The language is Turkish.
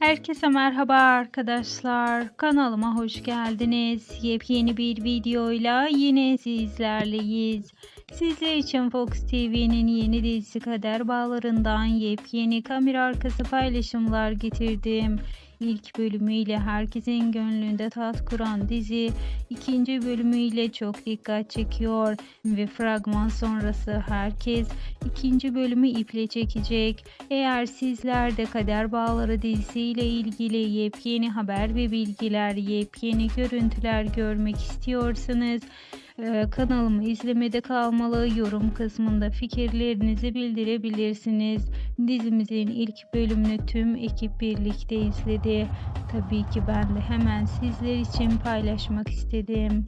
Herkese merhaba arkadaşlar. Kanalıma hoş geldiniz. Yepyeni bir videoyla yine sizlerleyiz. Sizler için Fox TV'nin yeni dizisi Kader Bağları'ndan yepyeni kamera arkası paylaşımlar getirdim. İlk bölümüyle herkesin gönlünde taht kuran dizi ikinci bölümüyle çok dikkat çekiyor ve fragman sonrası herkes ikinci bölümü iple çekecek. Eğer sizler de Kader Bağları dizisiyle ilgili yepyeni haber ve bilgiler, yepyeni görüntüler görmek istiyorsanız kanalımı izlemede kalmalı, yorum kısmında fikirlerinizi bildirebilirsiniz. Dizimizin ilk bölümünü tüm ekip birlikte izledi. Tabii ki ben de hemen sizler için paylaşmak istedim.